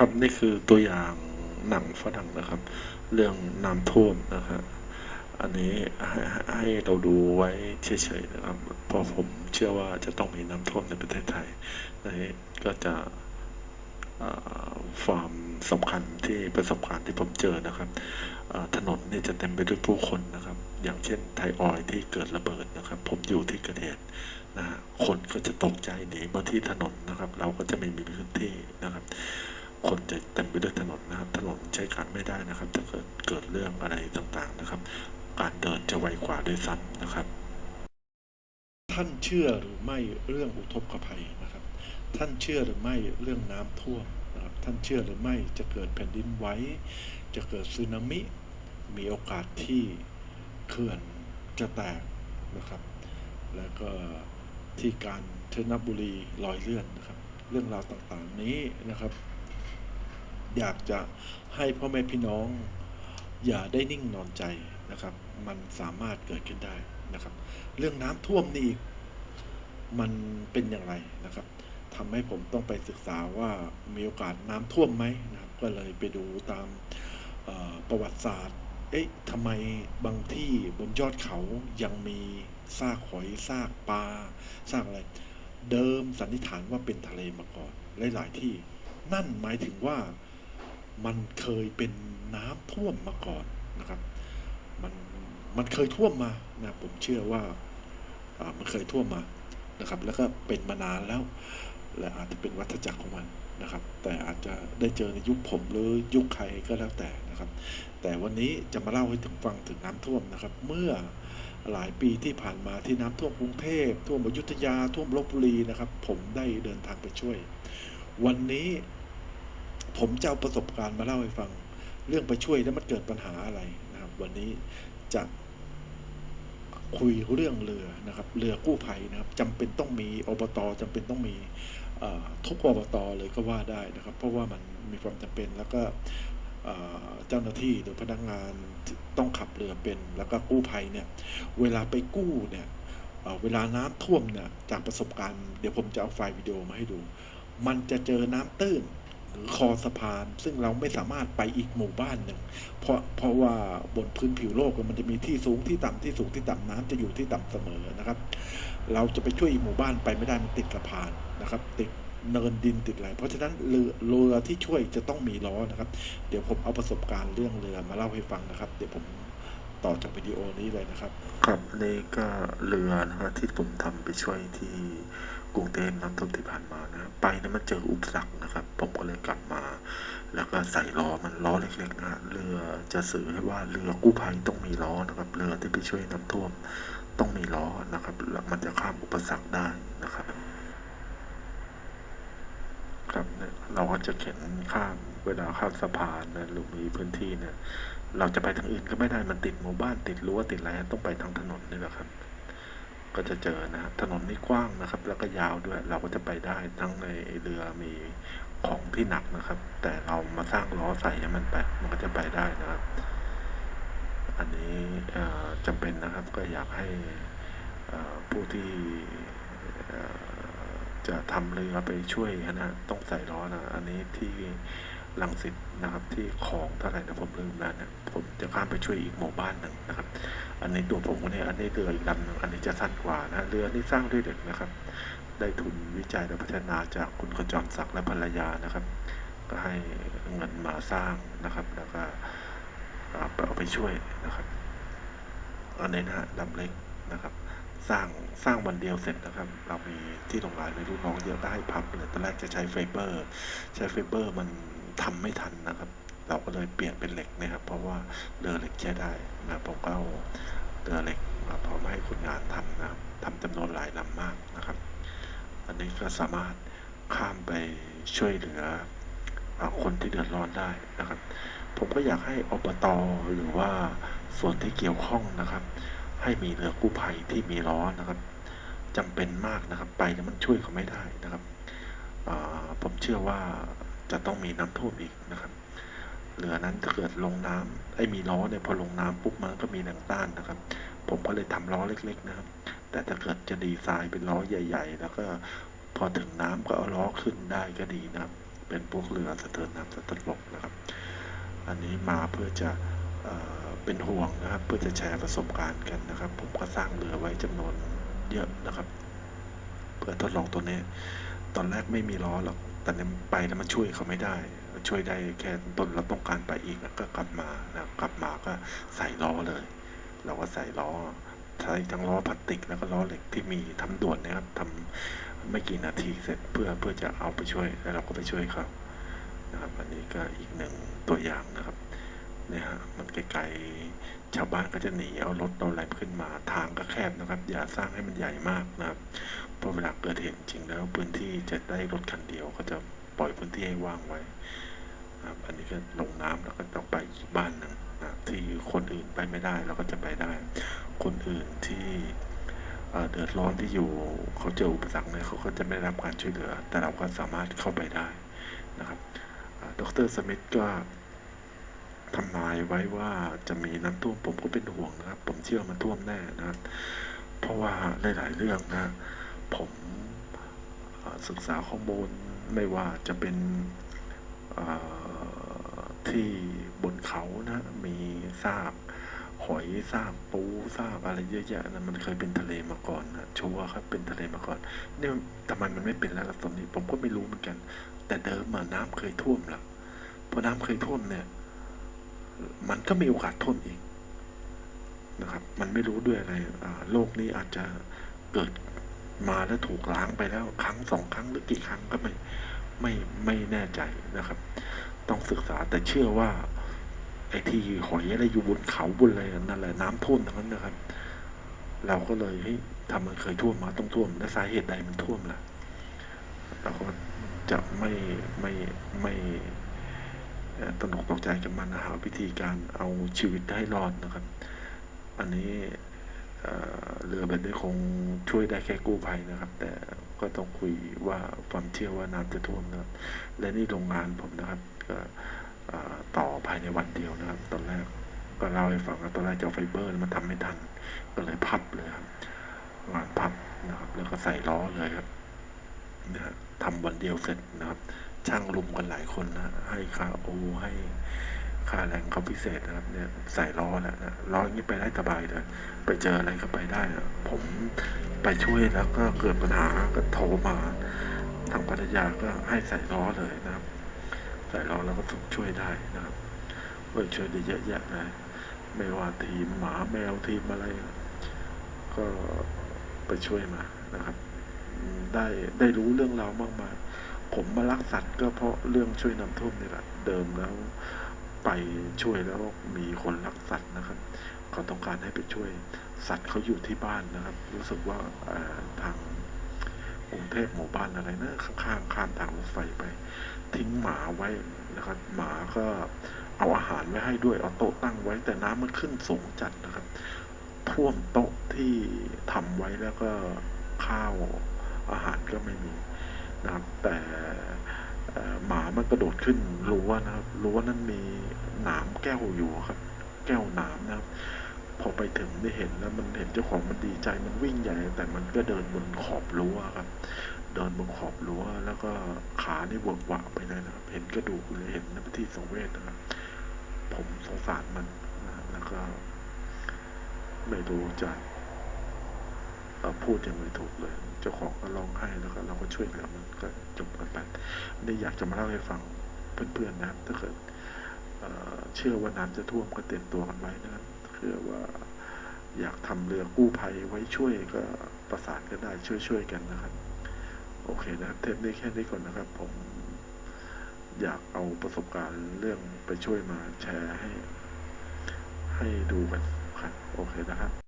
ครับนี่คือตัวอย่างหนังฝรั่งนะครับ เรื่องน้ำท่วมนะครับอันนี้ให้ให้เราดูไว้เฉยๆนะครับเพราะผมเชื่อว่าจะต้องมีน้ำท่วมในประเทศไทยนี่ก็จะความสำคัญที่ประสบการณ์ที่ผมเจอนะครับถนนนี่จะเต็มไปด้วยผู้คนนะครับ อย่างเช่นไทยออยที่เกิดระเบิดนะครับ ผมอยู่ที่เกิดเหตุนะฮะคนก็จะตกใจหนีมาที่ถนนนะครับ เราก็จะไม่มีพื้นที่นะครับ คนจะเต็มไปด้วยถนนนะครับ ถนนใช้การไม่ได้นะครับ ถ้าเกิดเกิดเรื่องอะไรต่างๆนะครับ การเดินจะไวกว่าด้วยซ้ำนะครับ ท่านเชื่อหรือไม่เรื่องอุทกภัยนะครับ ท่านเชื่อหรือไม่เรื่องน้ำท่วมนะครับ ท่านเชื่อหรือไม่จะเกิดแผ่นดินไหวจะเกิดสึนามิ มีโอกาสที่เขื่อนจะแตกนะครับ แล้วก็ที่การเทนบุรีลอยเลื่อนนะครับ เรื่องราวต่างๆนี้นะครับ อยากจะให้พ่อแม่พี่น้อง อย่าได้นิ่งนอนใจนะครับ มันสามารถเกิดขึ้นได้นะครับ เรื่องน้ำท่วมนี่มันเป็นอย่างไรนะครับทำให้ผมต้องไปศึกษาว่ามีโอกาสน้ำท่วมไหมนะครับ ก็เลยไปดูตามประวัติศาสตร์ เอ๊ะทำไมบางที่บนยอดเขายังมีซากหอยซากปลาซากอะไร เดิมสันนิษฐานว่าเป็นทะเลมาก่อนหลาย ๆ ที่ นั่นหมายถึงว่า มันเคยเป็นน้ำท่วมมาก่อนนะครับ มันมันเคยท่วมมานะผมเชื่อว่าอ่มันเคยท่วมมานะครับ แล้วก็เป็นมานานแล้ว และอาจจะเป็นวัฏจักรของมันนะครับ แต่อาจจะได้เจอในยุคผมหรือยุคใครก็แล้วแต่นะครับ แต่วันนี้จะมาเล่าให้ถึงฟังถึงน้ำท่วมนะครับ เมื่อหลายปีที่ผ่านมาที่น้ำท่วมกรุงเทพท่วมอยุธยาท่วมลบบุรีนะครับ ผมได้เดินทางไปช่วย วันนี้ ผมจะเอาประสบการณ์มาเล่าให้ฟัง เรื่องไปช่วยแล้วมันเกิดปัญหาอะไรนะครับ วันนี้จะคุยเรื่องเรือนะครับ เรือกู้ภัยนะครับจำเป็นต้องมีอบตจำเป็นต้องมีทุกอบตเลยก็ว่าได้นะครับ เพราะว่ามันมีความจำเป็นแล้วก็เจ้าหน้าที่หรือพนักงานต้องขับเรือเป็น แล้วก็กู้ภัยเนี่ย เวลาไปกู้เนี่ยเเวลาน้ำท่วมเนี่ยจากประสบการณ์เดี๋ยวผมจะเอาไฟล์วิดีโอมาให้ดู มันจะเจอน้ำตื้น คอสะพาน ซึ่งเราไม่สามารถไปอีกหมู่บ้านหนึ่ง เพราะเพราะว่าบนพื้นผิวโลกมันจะมีที่สูงที่ต่ำที่สูงที่ต่ำน้ำจะอยู่ที่ต่ำเสมอนะครับ เราจะไปช่วยอีกหมู่บ้านไปไม่ได้มันติดสะพานนะครับ ติดเนินดินติดอะไรเพราะฉะนั้นเรือเรือที่ช่วยจะต้องมีล้อนะครับ เดี๋ยวผมเอาประสบการณ์เรื่องเรือมาเล่าให้ฟังนะครับ เดี๋ยวผมต่อจากวิดีโอนี้เลยนะครับ ครับนนี้ก็เรือนะครับที่ผมทำไปช่วยที่กรุงเทพน้ำท่วมที่ผ่านมานะไปนะมันเจออุปสรรคนะครับ ผมก็เลยกลับมา แล้วก็ใส่ล้อมันล้อเล็กๆนะเรือจะสื่อให้ว่าเรือกู้ภัยต้องมีล้อนะครับ เรือที่ไปช่วยน้ำท่วมต้องมีล้อนะครับแล้วมันจะข้ามอุปสรรคได้นะครับ ครับเนี่ยเราก็จะเข็นข้ามเวลาข้ามสะพานนะหรือมีพื้นที่เนี่ยเราจะไปทางอื่นก็ไม่ได้มันติดหมู่บ้านติดรั้วติดอะไรต้องไปทางถนนนี่แหละครับก็จะเจอนะฮะถนนนี่กว้างนะครับ แล้วก็ยาวด้วย เราก็จะไปได้ทั้งในเรือมี ของที่หนักนะครับ แต่เรามาสร้างล้อใส่ให้มันไป มันก็จะไปได้นะครับ อันนี้จำเป็นนะครับก็อยากให้ผู้ที่จะทำเรือไปช่วยนะต้องใส่ล้อนะ อันนี้ที่ลังสิตนะครับที่ของเท่าไหร่นะผมลืมแล้วนะผมจะข้ามไปช่วยอีกหมู่บ้านหนึ่งนะครับ อันนี้ตัวผมเนี่ยอันนี้เรืออีกลำหนึ่งอันนี้จะสั้นกว่านะเรือนี่สร้างด้วยเด็กนะครับ ได้ทุนวิจัยและพัฒนาจากคุณขจรศักดิ์และภรรยานะครับ ก็ให้เงินมาสร้างนะครับ แล้วก็เอาไปช่วยนะครับอันนี้นะฮะลำเล็กนะครับ สร้างสร้างวันเดียวเสร็จนะครับ เรามีที่โรงงานเลยลูกน้องเยอะก็ให้พับเลยตอนแรกจะใช้ไฟเบอร์ ใช้ไฟเบอร์มันทำไม่ทันนะครับ เราก็เลยเปลี่ยนเป็นเหล็กนะครับ เพราะว่าเรือเหล็กใช้ได้นะผมก็เอาเรือเหล็กมาพร้อมให้คนงานทำนะ อันนี้ก็สามารถข้ามไปช่วยเหลืออคนที่เดือดร้อนได้นะครับ ผมก็อยากให้อบตหรือว่าส่วนที่เกี่ยวข้องนะครับ ให้มีเรือกู้ภัยที่มีล้อนะครับจำเป็นมากนะครับ ไปแล้วมันช่วยเขาไม่ได้นะครับผมเชื่อว่าจะต้องมีน้ำท่วมอีกนะครับเรือนั้นถ้าเกิดลงน้ำไอ้มีล้อเนี่ยพอลงน้ำปุ๊บมันก็มีแรงต้านนะครับ ผมก็เลยทำล้อเล็ก ๆ นะครับ แต่ถ้าเกิดจะดีไซน์เป็นล้อใหญ่ ๆ แล้วก็พอถึงน้ำก็เอาล้อขึ้นได้ก็ดีนะครับ เป็นพวกเรือสะเทินน้ำสะเทินบกนะครับ อันนี้มาเพื่อจะเอเป็นห่วงนะครับ เพื่อจะแชร์ประสบการณ์กันนะครับ ผมก็สร้างเรือไว้จำนวนเยอะนะครับ เพื่อทดลองตัวนี้ ตอนแรกไม่มีล้อหรอกแต่นี่ยไปแล้วมันช่วยเขาไม่ได้ ช่วยได้แค่ต้นเราต้องการไปอีกก็กลับมานะกลับมาก็ใส่ล้อเลย เราก็ใส่ล้อ ใช้ทั้งล้อพลาสติก แล้วก็ล้อเหล็กที่มีทำด่วนนะครับทำไม่กี่นาทีเสร็จเพื่อเพื่อจะเอาไปช่วยแล้วเราก็ไปช่วยเขานะครับอันนี้ก็อีกหนึ่งตัวอย่างนะครับเนี่ยฮะมันไกลๆชาวบ้านก็จะหนีเอารถเอาอะไรขึ้นมาทางก็แคบนะครับ อย่าสร้างให้มันใหญ่มากนะครับเพราะเวลาเกิดเหตุจริงแล้วพื้นที่จะได้รถคันเดียวก็จะปล่อยพื้นที่ให้ว่างไว้นะครับอันนี้ก็ลงน้ำแล้วก็ต้องไปอีกบ้านหนึ่งนะที่คนอื่นไปไม่ได้เราก็จะไปได้ คนอื่นที่เดือดร้อนที่อยู่เขาเจออุปสรรคเนี่ยเขาก็จะไม่รับการช่วยเหลือ แต่เราก็สามารถเข้าไปได้นะครับดรสมิธก็ทำนายไว้ว่าจะมีน้ำท่วมผมก็เป็นห่วงนะครับ ผมเชื่อมันท่วมแน่นะครับเพราะว่าหลายๆเรื่องนะ ผมศึกษาข้อมูลไม่ว่าจะเป็นที่บนเขานะ มีซาก หอยซากปูซากอะไรเยอะแยะนะมันเคยเป็นทะเลมาก่อนนะชัวร์ครับเป็นทะเลมาก่อนนี่ทำไมมันไม่เป็นแล้วล่ะตอนนี้ ผมก็ไม่รู้เหมือนกัน แต่เดิมมาน้ำเคยท่วมล้วพอน้ำเคยท่วมเนี่ย มันก็มีโอกาสท่วมอีกนะครับ มันไม่รู้ด้วยอะไรโลกนี้อาจจะเกิดมาแล้วถูกล้างไปแล้วครั้งสองครั้งหรือกี่ครั้งก็ไม่ไม่ไม่แน่ใจนะครับ ต้องศึกษาแต่เชื่อว่า ไอ้ที่หอยอะไรอยู่บนเขาบนอะไรนั่นแหละน้ำท่วมทั้งนั้นนะครับ เราก็เลยเฮ้ยทำมันเคยท่วมมาต้องท่วมและสาเหตุใดมันท่วมล่ะเราก็จะไม่ไม่ไม่ตระหนกตกใจกับมันหาวิธีการเอาชีวิตให้รอดนะครับ อันนี้เรือแบบนี้คงช่วยได้แค่กู้ภัยนะครับ แต่ก็ต้องคุยว่าความเชื่อว่าน้ำจะท่วมนะครับ และนี่โรงงานผมนะครับก็ ต่อภายในวันเดียวนะครับ ตอนแรกก็เล่าให้ฟังว่าตอนแรกจะเอาไฟเบอร์มันทำไม่ทัน ก็เลยพับเลยครับงานพับนะครับ แล้วก็ใส่ล้อเลยครับนะฮะทำวันเดียวเสร็จนะครับ ช่างรุมกันหลายคนนะให้ค่าโอให้ค่าแรงเขาพิเศษนะครับเนี่ยใส่ล้อแล้วนะล้ออย่างนี้ไปได้สบายเลยไปเจออะไรก็ไปได้อะผมไปช่วยแล้วก็เกิดปัญหาก็โทรมาทางภรรยาก็ให้ใส่ล้อเลยนะครับ ใส่ล้อแล้วก็ช่วยได้นะครับเฮ้ยช่วยได้เยอะแยะเลยไม่ว่าทีมหมาแมวทีมอะไร ก็ไปช่วยมานะครับ ได้ได้รู้เรื่องราวมากมายผมมารักสัตว์ก็เพราะเรื่องช่วยน้ำท่วมนี่แหละเดิมแล้วไปช่วยแล้วมีคนรักสัตว์นะครับเขาต้องการให้ไปช่วยสัตว์เขาอยู่ที่บ้านนะครับ รู้สึกว่าอ่อทาง รุงเทพหมู่บ้านอะไรนะข้างข้ามทางรถไฟไป ทิ้งหมาไว้นะครับ หมาก็เอาอาหารไว้ให้ด้วยเอาโต๊ะตั้งไว้แต่น้ำมันขึ้นสูงจัดนะครับ ท่วมโต๊ะที่ทำไว้แล้วก็ข้าวอาหารก็ไม่มีนะครับ แต่หมามันกระโดดขึ้นรั้วนะครับรั้วนั้นมีหนามแก้วอยู่ครับ แก้วหนามนะครับ พอไปถึงได้เห็นแล้วมันเห็นเจ้าของมันดีใจมันวิ่งใหญ่ แต่มันก็เดินบนขอบรั้วครับ เดินบนขอบรั้วแล้วก็ขานี่เวิร์กหวะไปเลยนะครับ เห็นกระดูกเลยเห็นในที่สงเวชนะครับ ผมสงสารมันนะแล้วก็ ไม่รู้จะพูดยังไม่ถูกเลย เจ้าของก็ร้องไห้แล้วก็เราก็ช่วยเหลือมันก็จบกันไปนี่อยากจะมาเล่าให้ฟังเพื่อนๆนะครับถ้าเกิดเชื่อว่าน้ำจะท่วมก็เตรียมตัวกันไว้นะครับ เชื่อว่าอยากทำเรือกู้ภัยไว้ช่วยก็ประสานกันได้ช่วยๆกันนะครับ โอเคนะครับเทปนี้แค่นี้ก่อนนะครับ ผมอยากเอาประสบการณ์เรื่องไปช่วยมาแชร์ให้ ให้ดูกันครับโอเคนะครับ